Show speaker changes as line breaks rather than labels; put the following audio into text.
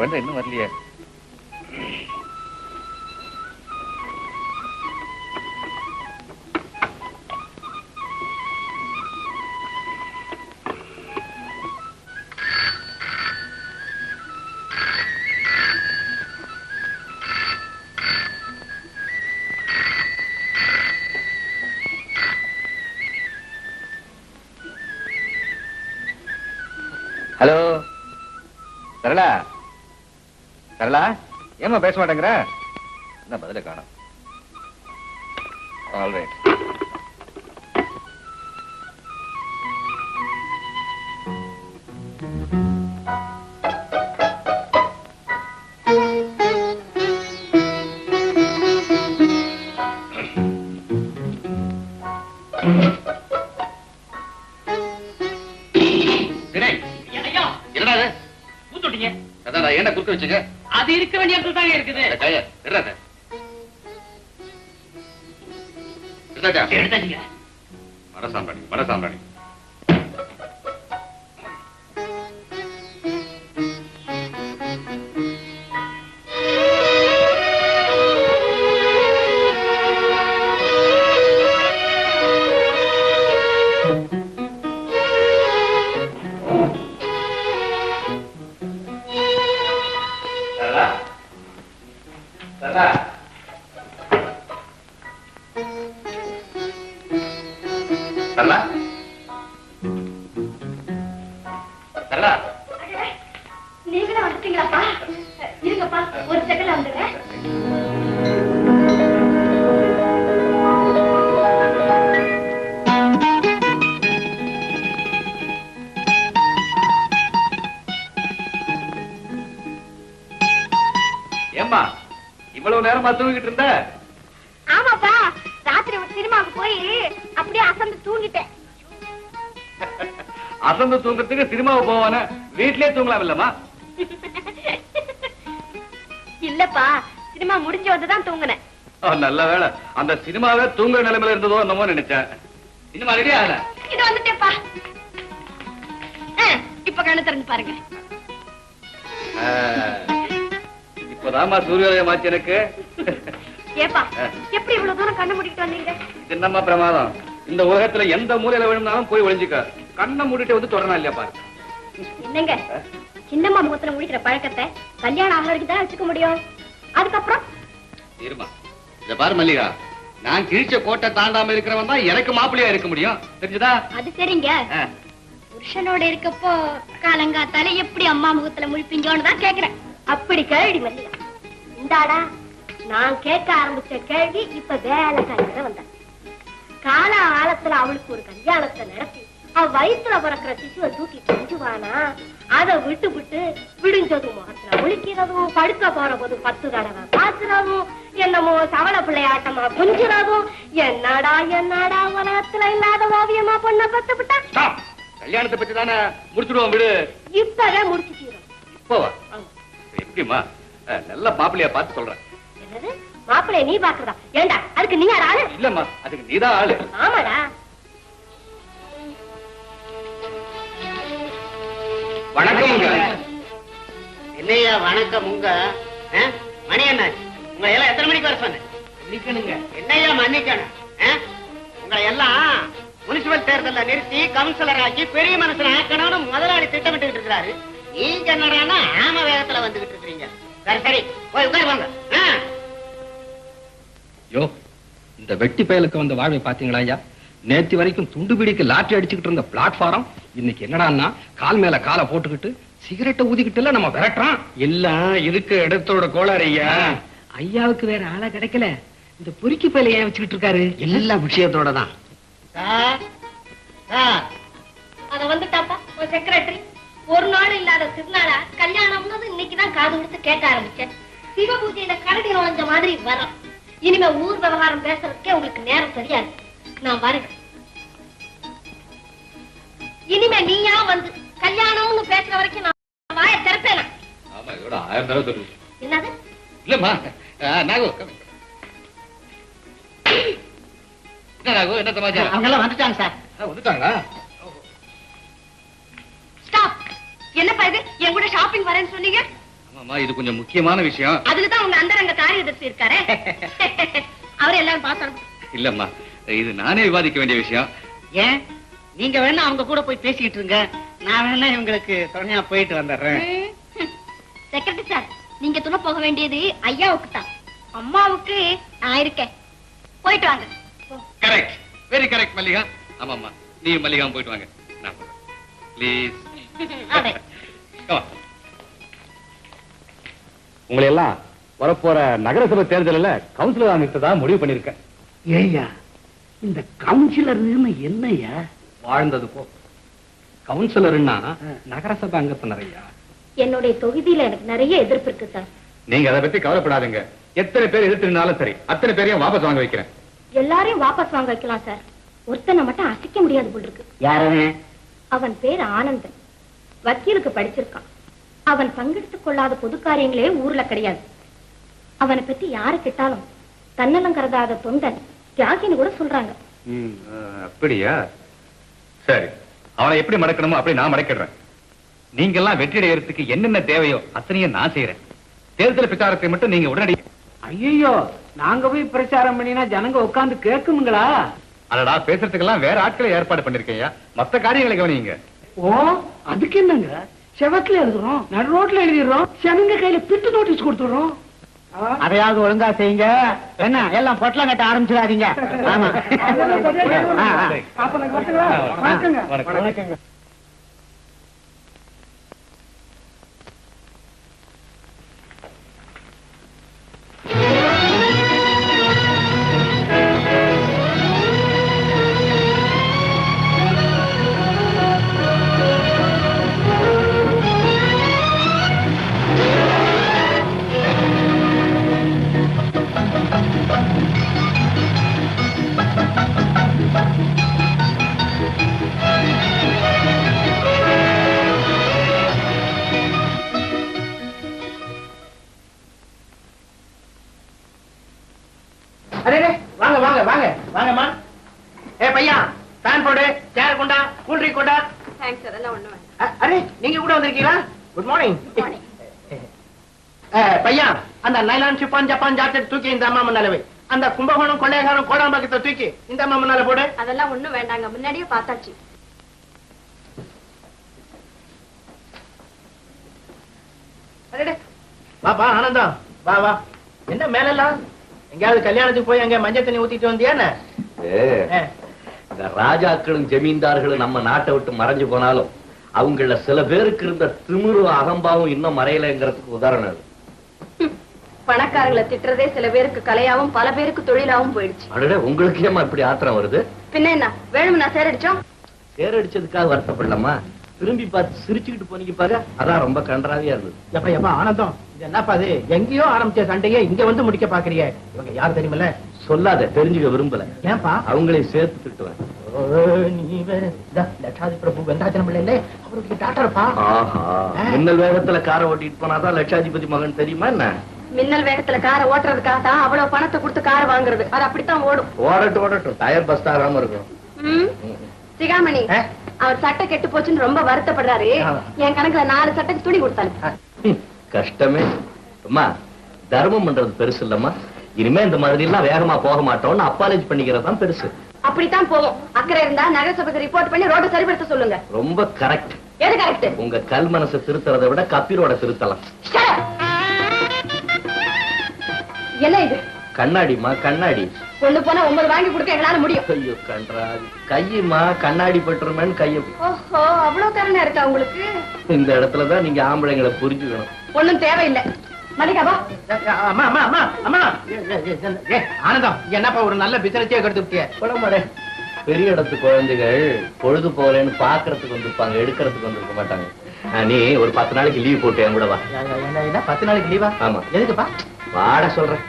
குழந்தை இன்னும் வரலையே ஹலோ சரளா சரளா ஏம்மா பேச மாட்டேங்கிற? என்ன பதில காணும்? ஆல்ரைட் என்னடா ஏன்டா குறுக்க வச்சுங்க
அது இருக்க வேண்டிய இடத்துல தாங்க இருக்குது?
இந்த கைய
நீங்களும் வந்துட்டீங்களாப்பா இருங்கப்பா ஒரு செகண்ட் வந்துடுறேன்.
ஏம்மா இவ்வளவு நேரமா தூங்கிட்டு இருந்த?
ஆமாப்பா ராத்திரி ஒரு சினிமாவுக்கு போய் அப்படியே அசந்து தூங்கிட்டேன்.
அசந்து தூங்குறதுக்கு சினிமாவை போவானே? வீட்லயே தூங்கலாம் இல்லம்மா
இல்லப்பா சினிமா முடிஞ்சு வந்துதான் தூங்கினேன்.
நல்ல வேளை. அந்த சினிமாவே தூங்குற நிலைமையில இருந்ததோ என்னமோ நினைச்சேன். சினிமா ரெடி ஆகல
இது வந்துட்டேப்பா இப்ப கண்ணு திறந்து பாருங்க.
ஆ, இப்பதாம்மா சூரியோதயம் ஆச்சு எனக்கு.
ஏப்பா எப்படி இவ்வளவு தூரம் கண்ணு மூடிட்டு வந்தீங்க?
என்னம்மா பிரமாதம்? இந்த உலகத்துல எந்த மூலையில விழுந்தாலும் போய் ஒளிஞ்சுக்க. கண்ணை மூடிட்டு வந்து தொடரணும் இல்லையா பாரு.
என்னங்க? சின்னம்மா முகத்துல முடிக்கிற பழக்கத்தை கல்யாணம் ஆக வரைக்கும் தான் வச்சுக்க முடியும்? அதுக்கப்புறம்?
இருமா. இத பாரு மல்லிகா. நான் கிழிச்ச கோட்டை தாண்டாம இருக்கிறவன் தான் எனக்கு மாப்பிள்ளையா இருக்க முடியும். தெரிஞ்சுதா?
அது சரிங்க. புருஷனோட இருக்கப்போ காலங்காத்தால எப்படி அம்மா முகத்துல முழிப்பீங்கன்னு தான் கேக்குறேன். அப்படி கேள்வி மல்லிகா. இந்தாடா நான் கேட்க ஆரம்பிச்ச கேள்வி இப்ப வேலை காலத்துல வந்த கால காலத்துல அவளுக்கு ஒரு கல்யாணத்தை நடத்தி அவ வயித்துல பிறக்கிற சிசுவை தூக்கி கொஞ்சுவானா? அதை விட்டு விட்டு விடிஞ்சதும் முகத்துல முழிக்கிறதும் படுக்க போற போது பத்து தடவை பாக்குறதும் என்னமோ சவள பிள்ளையாட்டமா கொஞ்சுறதும் என்னடா என்னடா உலகத்துல இல்லாத ஓவியமா பொண்ண பத்து விட்டா.
கல்யாணத்தை பத்தி தானே முடிச்சுடுவோம் விடு.
இப்பவே முடிச்சு தீரும்
இப்போவா எப்படிமா நல்ல மாப்பிள்ளையா பார்த்து சொல்றேன்.
என்னது? மாப்பிள்ளைய நீ பாக்குறதா ஏண்டா அதுக்கு நீ யார் ஆளு?
இல்லம்மா அதுக்கு நீதான் ஆளு.
ஆமாடா.
வணக்கம்ங்க
என்னையா வணக்கம் உங்க? மணி என்னாச்சு? உங்களை எல்லாம் எத்தனை மணிக்கு வர சொன்னேன்? மன்னிக்கணுங்க. என்னையா மன்னிக்கணும்? உங்களை எல்லாம் முனிசிபல் தேர்தல்ல நிறுத்தி கவுன்சிலர் ஆக்கி பெரிய மனுஷன் ஆக்கணும்னு முதலாளி திட்டமிட்டு இருக்கிறாரு. நீங்க என்னடான்னா ஆம வேகத்துல வந்துகிட்டு இருக்கீங்க சரி சரி. போய் உட்காருவாங்க?
யோ இந்த வெட்டி பயலுக்கு வந்த வாழ்வை பாத்தீங்களா ஐயா? நேத்து வரைக்கும் துண்டு பிடிக்கு லாட்டரி அடிச்சுக்கிட்டு இருந்த பிளாட்ஃபாரம் இன்னைக்கு என்னடான்னா கால் மேல காலை போட்டுக்கிட்டு சிகரெட்டை ஊதிக்கிட்டு நம்ம விரட்டுறான்.
எல்லாம் இருக்க இடத்தோட கோளாறு ஐயா.
ஐயாவுக்கு வேற ஆளா கிடைக்கல. இந்த பொறுக்கி பயல ஏன் வச்சுக்கிட்டு இருக்காரு?
எல்லா விஷயத்தோட தான்.
அத வந்துட்டாப்பா ஒரு செக்ரட்டரி ஒரு நாள் இல்லாத திருநாளா கல்யாணம்னு இன்னைக்குதான் காது கொடுத்து கேட்க ஆரம்பிச்சேன். சிவபூஜையில கரடி நுழைஞ்ச மாதிரி வரோம் இனிமே ஊர் விவகாரம் பேசுறதுக்கே உங்களுக்கு நேரம் தெரியாது. நான் வரேன். இனிமே நீயா வந்து கல்யாணம்னு பேசுற வரைக்கும் நான் வாய திறப்பேனா?
ஆமா இதோட ஆயிரம் தடவை சொல்லுது
என்னது?
இல்லம்மா நாகு. என்ன நாகு என்ன சமாச்சாரம்?
அவங்க எல்லாம் வந்துட்டாங்க சார்.
வந்துட்டாங்களா?
ஸ்டாப் என்னப்பா இது? என் கூட ஷாப்பிங் வரேன்னு சொன்னீங்க?
ஆமாமா இது கொஞ்சம் முக்கியமான விஷயம்.
அதுக்குதான் உங்க அந்தரங்க காரியதர்சி இருக்காரே. அவர் எல்லாரும் பாசனம்
இல்லம்மா இது நானே விவாதிக்க வேண்டிய விஷயம்.
ஏன்? நீங்க வேணா அவங்க கூட போய் பேசிக்கிட்டு இருங்க. நான் வேணா இவங்களுக்கு துணையா போயிட்டு வந்துடுறேன்.
செக்ரட்டரி சார் நீங்க துணை போக வேண்டியது ஐயாவுக்கு தான். அம்மாவுக்கு நான் இருக்கேன். போயிட்டு வாங்க.
Correct very correct Mallika. ஆமாம்மா. நீ மல்லிகா போயிட்டு வாங்க. நான் ப்ளீஸ். உங்களை எல்லாம் வரப்போற நகரசபை தேர்தலில் கவுன்சிலரா நிறுத்ததா முடிவு பண்ணிருக்கேன்
ஏய்யா இந்த கவுன்சிலர்னு என்னய்யா?
வாழ்ந்தது போ. கவுன்சிலர்னா நகரசபை அங்கத்தினர் ஐயா.
என்னுடைய தொகுதியில எனக்கு நிறைய எதிர்ப்பு இருக்கு சார்.
நீங்க அதை பத்தி கவலைப்படாதீங்க. எத்தனை பேர் எதிர்த்து சரி அத்தனை பேரையும் வாபஸ் வாங்க வைக்கிறேன்.
எல்லாரையும் வாபஸ் வாங்க வைக்கலாம் சார். ஒருத்தனை மட்டும் அசைக்க முடியாது போல் இருக்கு.
யாரவன்
அவன்? பேர் ஆனந்தன். வக்கீலுக்கு படிச்சிருக்கான். அவன் பங்கெடுத்துக் கொள்ளாத பொது காரியங்களே ஊர்ல கிடையாது. அவனை பத்தி யாரு கேட்டாலும் தன்னலம் கருதாத தொண்டன் தியாகின்னு கூட சொல்றாங்க.
அப்படியா? சரி அவனை எப்படி மடக்கணுமோ அப்படி நான் மடக்கிடுறேன். நீங்க எல்லாம் வெற்றி அடையறதுக்கு என்னென்ன தேவையோ அத்தனையும் நான் செய்யறேன் தேர்தல் பிரச்சாரத்தை மட்டும் நீங்க உடனடி
ஐயோ நாங்க போய் பிரச்சாரம் பண்ணினா ஜனங்க உட்கார்ந்து கேட்குங்களா
அடடா பேசுறதுக்கெல்லாம் வேற ஆட்களை ஏற்பாடு பண்ணிருக்கேன் மத்த காரியங்களை கவனிங்க.
ஓ அதுக்கு என்னங்க? செவத்துல எழுதுறோம் நடு ரோட்ல எழுதிடுறோம் ஜனங்க கையில பிட்டு நோட்டீஸ் கொடுத்துடுறோம். அதையாவது ஒழுங்கா செய்யுங்க. என்ன எல்லாம் பொட்டலம் கட்ட ஆரம்பிச்சிடாதீங்க. ஆமா. கூட வந்திருக்கீங்களா குட் மார்னிங். பையா அந்த நைலான் சிப்பான் ஜப்பான் ஜாக்கெட் தூக்கி இந்த அம்மா முன்னால வை அந்த கும்பகோணம் கொள்ளையகாரம் கோடாம்பாக்கத்தை தூக்கி இந்த அம்மா முன்னால போடு
அதெல்லாம் ஒண்ணும் வேண்டாங்க முன்னாடியே பார்த்தாச்சு.
வாப்பா ஆனந்தம் வா வா என்ன மேலெல்லாம் எங்கேயாவது கல்யாணத்துக்கு போய் அங்க மஞ்சள் தண்ணி ஊத்திட்டு வந்தியா என்ன? ஆ.
இந்த ராஜாக்களும் ஜமீன்தார்களும் நம்ம நாட்டை விட்டு மறைஞ்சு போனாலும் அவங்கள சில பேருக்கு இருந்த திமிரும் அகம்பாவும் இன்னும் மறையலைங்கிறதுக்கு உதாரணம் அது.
பணக்காரங்களை திட்டுறதே சில பேருக்கு கலையாவும் பல பேருக்கு தொழிலாவும் போயிடுச்சு.
அடடே உங்களுக்கு ஏமா இப்படி ஆத்திரம் வருது?
பின்ன என்ன? வேணும்னா சேரடிச்சோம்
தேரடிச்சதுக்காக வருத்தப்படலாமா? திரும்பி பார்த்து சிரிச்சுக்கிட்டு போனீங்க பாரு அதான் ரொம்ப கன்றாவியா இருந்தது.
எப்பா எப்பா ஆனந்தம். இது என்னப்பா அது? எங்கேயோ ஆரம்பிச்ச சண்டையே இங்க வந்து முடிக்க பாக்குறியே இவங்க யார் தெரியுமில்ல?
சொல்லாத தெரிஞ்சுக்க விரும்பல.
ஏன்பா?
அவங்களையும் சேர்த்து திட்டுவேன்.
லட்சாதி பிரபு வெங்கடாச்சலம் பிள்ளை அவருக்கு டாக்டர்ப்பா
ஆஹா மின்னல் வேகத்துல காரை ஓட்டிட்டு போனாதான் லட்சாதிபதி மகன் தெரியுமா என்ன?
மின்னல் வேகத்துல காரை ஓட்டுறதுக்காக தான் அவ்வளவு பணத்தை கொடுத்து காரை வாங்குறது. அது அப்படித்தான் ஓடும்.
ஓடட்டும் ஓடட்டும். டயர் பஸ்ட் ஆகாம இருக்கும்.
சிகாமணி? அவர் சட்டை கெட்டு போச்சுன்னு ரொம்ப வருத்தப்படுறாரு. என் கணக்குல நாலு சட்டைக்கு துணி கொடுத்தாரு.
கஷ்டமே. அம்மா தர்மம் பண்றது பெருசு இல்லம்மா. இனிமே இந்த மாதிரி எல்லாம் வேகமா போக மாட்டோம்னு அப்பாலேஜ் பண்ணிக்கிறது தான் பெருசு.
அப்படித்தான் போவோம் அக்கறை இருந்தா நகரசபைக்கு ரிப்போர்ட் பண்ணி ரோட சரிப்படுத்த சொல்லுங்க.
ரொம்ப கரெக்ட்
எது கரெக்ட்
உங்க கல் மனசை திருத்துறதை விட கப்பீரோட திருத்தலாம்.
என்ன இது?
கண்ணாடிமா கண்ணாடி.
கொண்டு போனா ஒன்பது வாங்கி கொடுக்க எங்களால முடியும்.
ஐயோ கன்றாவி கையுமா கண்ணாடி பட்டுருமேன்னு கைய
ஓஹோ அவ்வளவு கருணை இருக்கா உங்களுக்கு?
இந்த இடத்துலதான் நீங்க ஆம்பளைங்களை புரிஞ்சுக்கணும்.
ஒண்ணும் தேவையில்லை. மல்லிகாவா
ஆனந்தம் என்னப்பா ஒரு நல்ல பிசினஸே கெடுத்து விட்டியே?
பெரிய இடத்து குழந்தைகள் பொழுது போகலன்னு பாக்குறதுக்கு வந்திருப்பாங்க எடுக்கிறதுக்கு வந்திருக்க மாட்டாங்க. நீ ஒரு பத்து நாளைக்கு லீவ் போட்டு என் கூட வா.
பத்து நாளைக்கு லீவா
ஆமா.
எதுக்குப்பா?
வாட சொல்றேன்.